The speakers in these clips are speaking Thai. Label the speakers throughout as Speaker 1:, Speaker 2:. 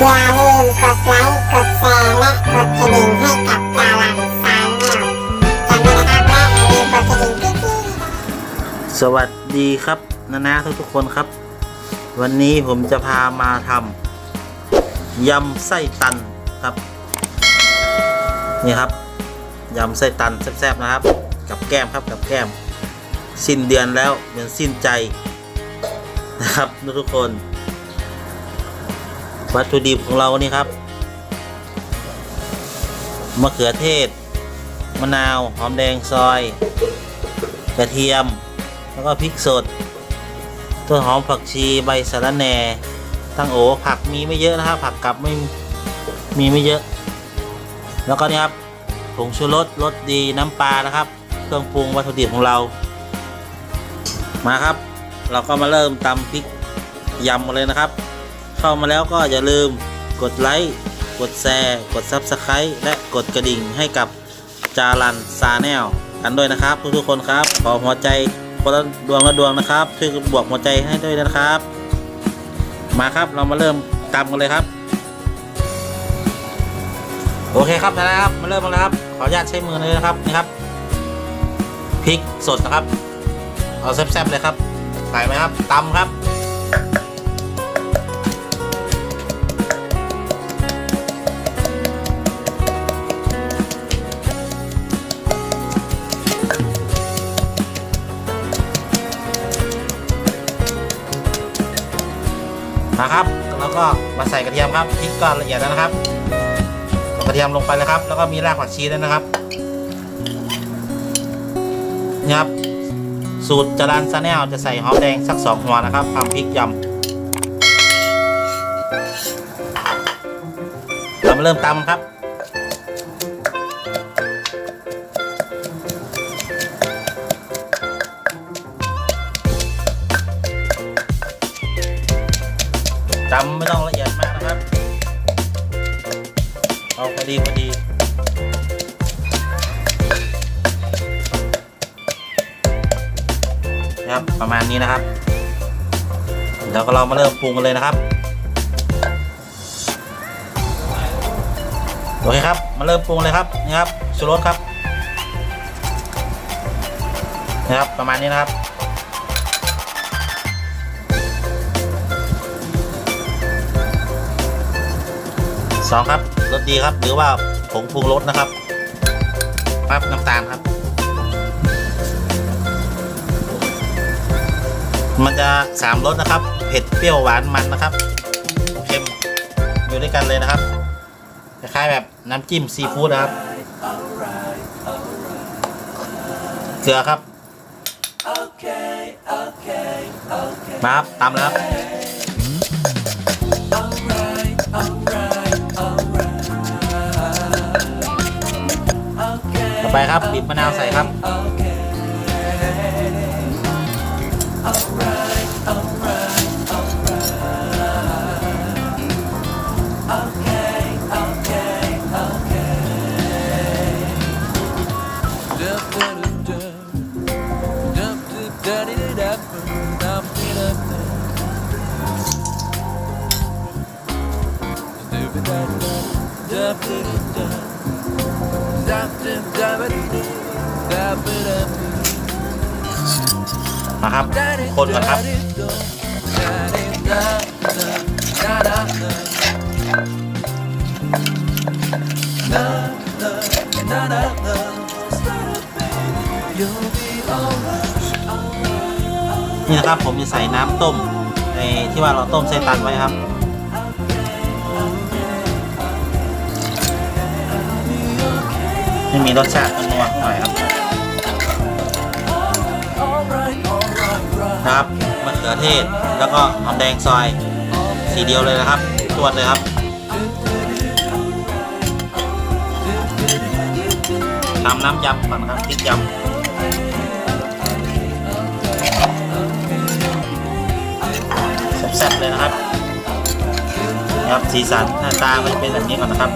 Speaker 1: อย่าลืมกดไลค์กดแชร์และกดกระดิ่งให้กับดาราสายแนวกันด้วยนะครับและอย่าลืมกดกระดิ่งกิ๊กๆ
Speaker 2: สวัสดีครับนานาทุกทุกๆคนครับ วันนี้ผมจะพามาทำยำไส้ตันครับ นี่ครับยำไส้ตันแซ่บๆนะครับ กับแก้มครับกับแก้ม สิ้นเดือนแล้วเป็นสิ้นใจนะครับทุกๆคน วัตถุดิบของเรานี่ครับมะเขือเทศ มะนาว หอมแดงซอย กระเทียม แล้วก็พริกสด ต้นหอมผักชีใบสะระแหน่ ตั้งโอผักมีไม่เยอะนะครับผักกลับไม่มีไม่เยอะ แล้วก็นี่ครับผงชูรสรสดีน้ำปลานะครับ เครื่องปรุงวัตถุดิบของเรา มาครับ เราก็มาเริ่มตำพริกยำกันเลยนะครับ เข้ามาแล้วก็อย่าลืมกดไลค์กดแชร์กด Subscribe และกดกระดิ่งให้กับจารันซาแนลกันด้วยนะครับ ทุกๆคนครับ ขอหัวใจคนละดวงละดวงนะครับช่วยบวกหัวใจให้ด้วยนะครับ มาครับเรามาเริ่มตำกันเลยครับ โอเคครับนะครับมาเริ่มกันเลยครับ ขออนุญาตใช้มือเลยนะครับนี่ครับพริกสดนะครับ เอาแซ่บๆเลยครับใส่ไหมครับตำครับ นะครับ แล้วก็มาใส่กระเทียมครับพริกก็ละเอียดแล้วนะครับเอากระเทียมลงไปเลยครับ แล้วก็มีรากผักชีด้วยนะครับนี่ครับสูตรจรันซาแนลจะใส่หอมแดงสักสองหัวนะครับทำพริกยำเรามาเริ่มตำครับ จำไม่ต้องละเอียดมากนะครับ เอาพอดีพอดีนะครับประมาณนี้นะครับเดี๋ยวก็เรามาเริ่มปรุงกันเลยนะครับโอเคครับ มาเริ่มปรุงเลยครับนี่ครับชูรสครับนะครับประมาณนี้นะครับ สองครับรสดีครับ หรือว่าผงปรุงรสนะครับครับน้ำตาลครับ มันจะสามรสนะครับ เผ็ดเปรี้ยวหวานมันนะครับเค็มอยู่ด้วยกันเลยนะครับคล้ายๆแบบน้ำจิ้มซีฟู้ดนะครับ เกลือครับมาครับตามแล้วครับ ต่อไปครับบีบมะนาวใส่ครับ มาครับ คนก่อนครับ นี่นะครับผมจะใส่น้ำต้มในที่ว่าเราต้มไส้ตันไว้ครับ ให้มีรสชาตินัวหน่อยครับ ครับมะเขือเทศแล้วก็หอมแดงซอยสีเดียวเลยนะครับตวดเลยครับ ตามน้ำยำก่อนครับพริกยำแซ่บๆเลยนะครับ ครับสีสันหน้าตาก็จะเป็นแบบนี้ก่อนนะครับ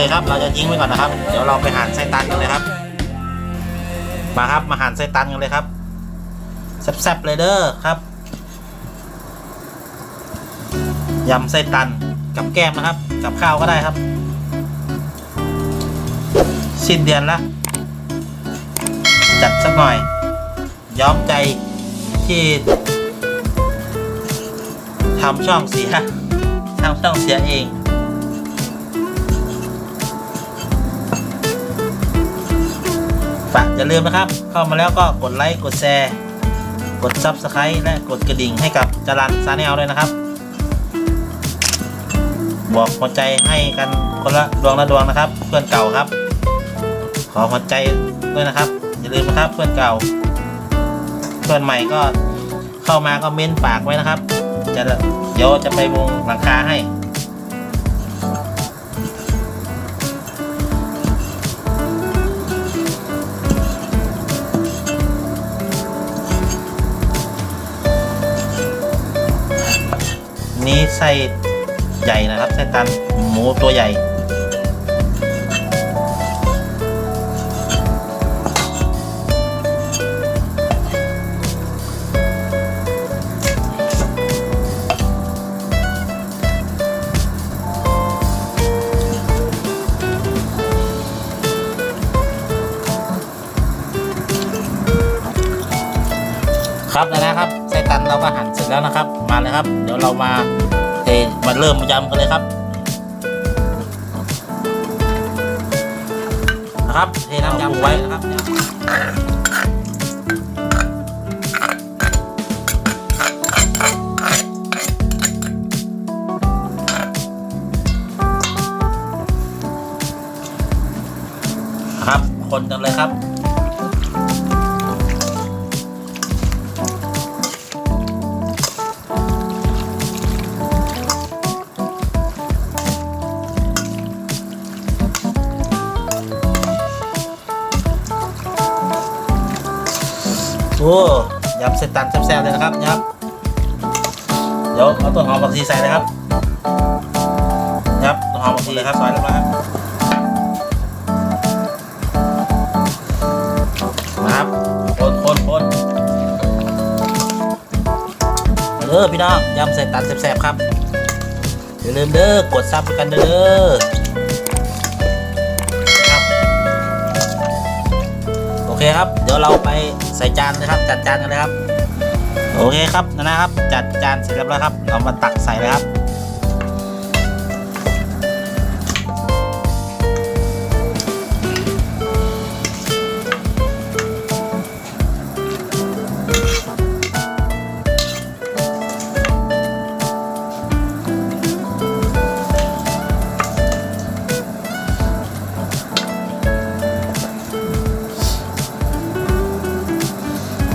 Speaker 2: เคครับ เราจะทิ้งไว้ก่อนนะครับ เดี๋ยวเราไปหั่นไส้ตันกันเลยครับ มาครับ มาหั่นไส้ตันกันเลยครับ แซ่บๆเลยเด้อครับ ยำไส้ตันกับแก้มนะครับ กับข้าวก็ได้ครับ สิ้นเดือนละจัดสักหน่อย ย้อมใจที่ทำช่องเสียทำช่องเสียเอง อย่าลืมนะครับ เข้ามาแล้วก็กดไลค์กดแชร์กด Subscribe และกดกระดิ่งให้กับจรันซาแนลด้วยนะครับ บอกหัวใจให้กันคนละดวงละดวงนะครับ เพื่อนเก่าครับ ขอหัวใจด้วยนะครับ อย่าลืมนะครับเพื่อนเก่า เพื่อนใหม่ก็เข้ามาก็เม้นฝากไว้นะครับ จะเดี๋ยวจะไปวงหลังคาให้ นี้ไส้ใหญ่นะครับไส้ตันหมูตัวใหญ่ นะครับเลยครับ เดี๋ยวเรามาเทมาเริ่มยำกันเลยครับนะครับเทน้ำยำไว้นะครับครับ คนกันเลยครับ ยำเส้นตันแซ่บๆเลยนะครับยับเดี๋ยวเอาต้นหอมผักชีใส่เลยครับยับต้นหอมผักชีเลยครับซอยเรียบร้อยครับมาครับคนคนคนเด้อพี่น้องยำเส้นตันแซ่บๆครับอย่าลืมเด้อกดซับกันเด้อครับโอเคครับ เดี๋ยวเราไป ใส่จานเลยครับ จัดจานกันเลยครับ โอเคครับนะครับ จัดจานเสร็จเรียบร้อยครับ เรามาตักใส่เลยครับ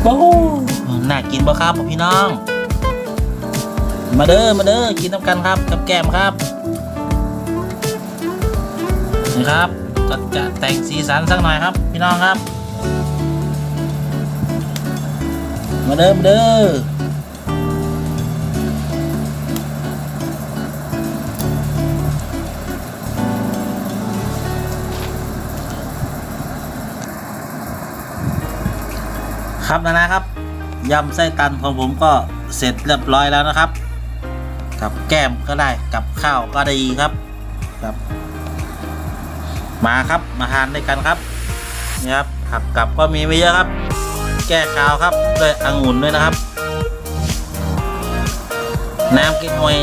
Speaker 2: โอ้น่ากินบ่ครับพี่น้อง มาเด้อมาเด้อกินน้ำกันครับ กับแก้มครับนี่ครับก็จะแต่งสีสันสักหน่อยครับ พี่น้องครับ มาเด้อมาเด้อ ครับนะนะครับยำไส้ตันของผมก็เสร็จเรียบร้อยแล้วนะครับ กับแก้มก็ได้กับข้าวก็ดีครับครับ มาครับมาทานด้วยกันครับนี่ครับผักกับก็มีไม่เยอะครับ แก้คาวครับด้วยองุ่นด้วยนะครับ น้ำกิ๊กฮวย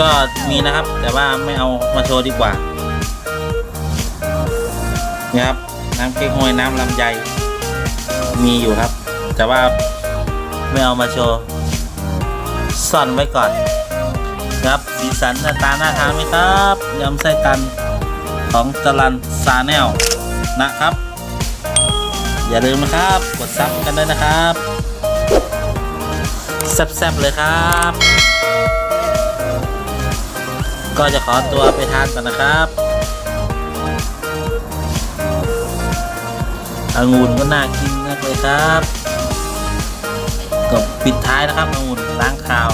Speaker 2: ก็มีนะครับ แต่ว่าไม่เอามาโชว์ดีกว่านี่ครับน้ำกิ๊กฮวยน้ำลำไย มีอยู่ครับ แต่ว่าไม่เอามาโชว์ซ่อนไว้ก่อน ครับสีสันหน้าตาหน่าทานไหมครับยำไส้ตันของจรันซาแนลนะครับ อย่าลืมนะครับ กดซับกันด้วยนะครับแซ่บๆเลยครับ ก็จะขอตัวไปทานก่อนนะครับองุ่นก็น่ากิน มากเลยครับ ก็ปิดท้ายนะครับองุ่นล้างข่าว